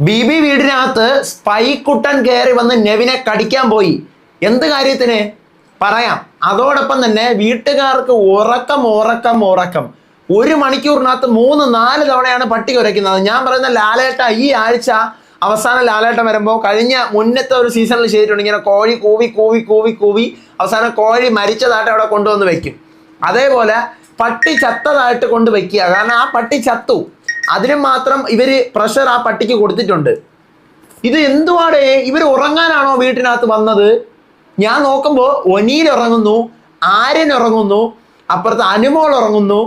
B B വീടിനകത്ത് സ്പൈക്കുട്ടൻ കയറി വന്ന് നെവിനെ കടിക്കാൻ പോയി. എന്ത് കാര്യത്തിന്? പറയാം. അതോടൊപ്പം തന്നെ വീട്ടുകാർക്ക് ഉറക്കം ഉറക്കം ഉറക്കം. ഒരു മണിക്കൂറിനകത്ത് മൂന്ന് നാല് തവണയാണ് പട്ടി കുരയ്ക്കുന്നത്. ഞാൻ പറയുന്ന ലാലേട്ട ഈ ആഴ്ച അവസാനം ലാലേട്ടം വരുമ്പോൾ കഴിഞ്ഞ മുന്നത്തെ ഒരു സീസണിൽ ചെയ്തിട്ടുണ്ട്. ഇങ്ങനെ കോഴി കൂവി കൂവി കൂവി കൂവി. അവസാനം കോഴി മരിച്ചതായിട്ട് അവിടെ കൊണ്ടുവന്ന് വെക്കും. അതേപോലെ പട്ടി ചത്തതായിട്ട് കൊണ്ട് വെക്കുക. കാരണം ആ പട്ടി ചത്തു. അതിന് മാത്രം ഇവർ പ്രഷർ ആ പട്ടിക്ക് കൊടുത്തിട്ടുണ്ട്. ഇത് എന്തുവാടേ? ഇവർ ഉറങ്ങാനാണോ വീട്ടിനകത്ത് വന്നത്? ഞാൻ നോക്കുമ്പോൾ ഒനിയിൽ ഉറങ്ങുന്നു ആര്യൻ ഉറങ്ങുന്നു അപ്പുറത്ത് അനുമോൾ ഉറങ്ങുന്നു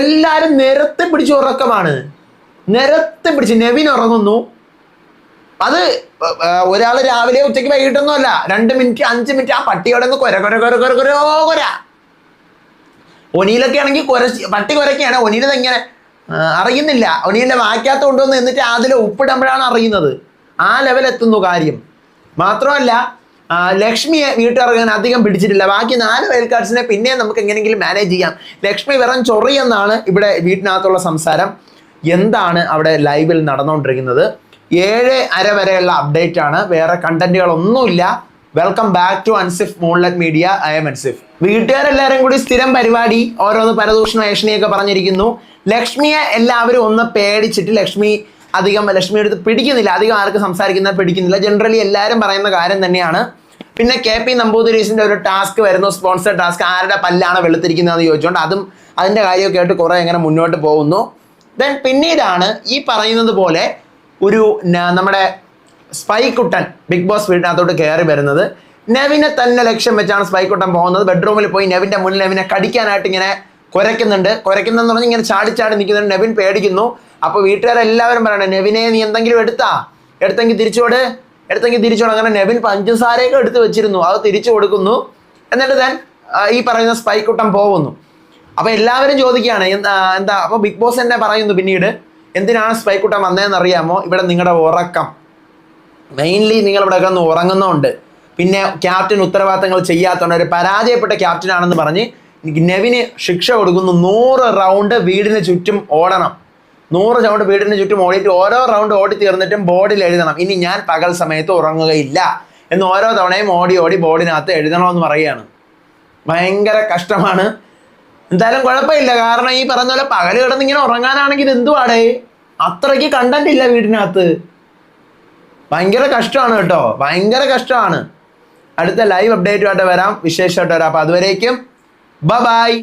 എല്ലാരും നിരത്തെ പിടിച്ച് ഉറക്കമാണ്. നിരത്തെ പിടിച്ച് നെവിൻ ഉറങ്ങുന്നു. അത് ഒരാൾ രാവിലെ ഉച്ചയ്ക്ക് വൈകിട്ടൊന്നും അല്ല രണ്ട് മിനിറ്റ് അഞ്ച് മിനിറ്റ് ആ പട്ടിയോടെ നിന്ന് കൊര കൊര കൊര കൊര കൊരോ കൊര. ഒനിയിലൊക്കെ ആണെങ്കിൽ കൊര പട്ടി കുരയ്ക്കാണ് ഒനിയിൽ എങ്ങനെ അറിയുന്നില്ല. ഒണിയന്റെ വാക്കാത്ത കൊണ്ടുവന്ന് എന്നിട്ട് അതിൽ ഉപ്പിടുമ്പോഴാണ് അറിയുന്നത്. ആ ലെവൽ എത്തുന്നു കാര്യം. മാത്രമല്ല ലക്ഷ്മിയെ വീട്ടിറങ്ങാൻ അധികം പിടിച്ചിട്ടില്ല. ബാക്കി നാല് വയൽക്കാർസിനെ പിന്നെ നമുക്ക് എങ്ങനെയെങ്കിലും മാനേജ് ചെയ്യാം. ലക്ഷ്മി വെറും ചൊറിയെന്നാണ് ഇവിടെ വീട്ടിനകത്തുള്ള സംസാരം. എന്താണ് അവിടെ ലൈവിൽ നടന്നുകൊണ്ടിരിക്കുന്നത്? ഏഴ് അര വരെയുള്ള അപ്ഡേറ്റ് ആണ്. വേറെ കണ്ടന്റുകളൊന്നുമില്ല വെൽക്കം ബാക്ക് ടു അൻസിഫ് മോൺലറ്റ് മീഡിയ ഐ എം അൻസിഫ് വീട്ടുകാരെല്ലാവരും കൂടി സ്ഥിരം പരിപാടി ഓരോന്ന് പരദൂഷണ ഏഷണിയൊക്കെ പറഞ്ഞിരിക്കുന്നു. ലക്ഷ്മിയെ എല്ലാവരും ഒന്ന് പേടിച്ചിട്ട് ലക്ഷ്മി അധികം ലക്ഷ്മി അടുത്ത് പിടിക്കുന്നില്ല. അധികം ആർക്ക് സംസാരിക്കുന്ന പിടിക്കുന്നില്ല. ജനറലി എല്ലാവരും പറയുന്ന കാര്യം തന്നെയാണ്. പിന്നെ കെ പി നമ്പൂതിരീസിന്റെ ഒരു ടാസ്ക് വരുന്നു സ്പോൺസർ ടാസ്ക്. ആരുടെ പല്ലാണ് വെളുത്തിരിക്കുന്നതെന്ന് ചോദിച്ചുകൊണ്ട് അതും അതിന്റെ കാര്യമൊക്കെ ആയിട്ട് കുറെ ഇങ്ങനെ മുന്നോട്ട് പോകുന്നു. ദെൻ പിന്നീടാണ് ഈ പറയുന്നത് പോലെ ഒരു ന- സ്പൈക്കുട്ടൻ ബിഗ് ബോസ് വീടിനകത്തോട്ട് കയറി വരുന്നത്. നെവിനെ തന്നെ ലക്ഷ്യം വെച്ചാണ് സ്പൈക്കുട്ടൻ പോകുന്നത്. ബെഡ്റൂമിൽ പോയി നെവിന്റെ മുന്നിൽ നെവിനെ കടിക്കാനായിട്ട് ഇങ്ങനെ കുരയ്ക്കുന്നുണ്ട്. കുരയ്ക്കുന്നെന്ന് പറഞ്ഞ് ഇങ്ങനെ ചാടി ചാടി നിൽക്കുന്നുണ്ട്. നെവിൻ പേടിക്കുന്നു. അപ്പോൾ വീട്ടുകാരെല്ലാവരും പറയണം നെവിനെ നീ എന്തെങ്കിലും എടുത്താ? എടുത്തെങ്കിൽ തിരിച്ചോട് എടുത്തെങ്കിൽ തിരിച്ചോട് അങ്ങനെ നെവിൻ പഞ്ചസാരയൊക്കെ എടുത്ത് വെച്ചിരുന്നു. അത് തിരിച്ചു കൊടുക്കുന്നു. എന്നിട്ട് താൻ ഈ പറയുന്ന സ്പൈക്കുട്ടൻ പോകുന്നു. അപ്പോൾ എല്ലാവരും ചോദിക്കുകയാണ് എന്താ എന്താ? അപ്പൊ ബിഗ് ബോസ് തന്നെ പറയുന്നു പിന്നീട് എന്തിനാണ് സ്പൈക്കുട്ടൻ വന്നതെന്ന് അറിയാമോ ഇവിടെ നിങ്ങളുടെ ഉറക്കം. മെയിൻലി നിങ്ങൾ ഇവിടെ കിടന്ന് ഉറങ്ങുന്നുണ്ട്. പിന്നെ ക്യാപ്റ്റൻ ഉത്തരവാദിത്തങ്ങൾ ചെയ്യാത്തതുകൊണ്ട് ഒരു പരാജയപ്പെട്ട ക്യാപ്റ്റൻ ആണെന്ന് പറഞ്ഞ് നെവിന് ശിക്ഷ കൊടുക്കുന്നു. നൂറ് റൗണ്ട് വീടിന് ചുറ്റും ഓടണം. നൂറ് റൗണ്ട് വീടിന് ചുറ്റും ഓടിയിട്ട് ഓരോ റൗണ്ട് ഓടി തീർന്നിട്ടും ബോർഡിൽ എഴുതണം. ഇനി ഞാൻ പകൽ സമയത്ത് ഉറങ്ങുകയില്ല എന്ന് ഓരോ തവണയും ഓടി ഓടി ബോർഡിനകത്ത് എഴുതണമെന്ന് പറയുകയാണ്. ഭയങ്കര കഷ്ടമാണ്. എന്തായാലും കുഴപ്പമില്ല. കാരണം ഈ പറഞ്ഞ പോലെ പകൽ കിടന്ന് ഇങ്ങനെ ഉറങ്ങാനാണെങ്കിൽ എന്തുവാടേ? അത്രയ്ക്ക് കണ്ടന്റ് ഇല്ല വീടിനകത്ത്. ഭയങ്കര കഷ്ടമാണ് കേട്ടോ. ഭയങ്കര കഷ്ടമാണ്. അടുത്ത ലൈവ് അപ്ഡേറ്റുമായിട്ട് വരാം. വിശേഷമായിട്ട് വരാം. അപ്പൊ അതുവരേക്കും ബ ബൈ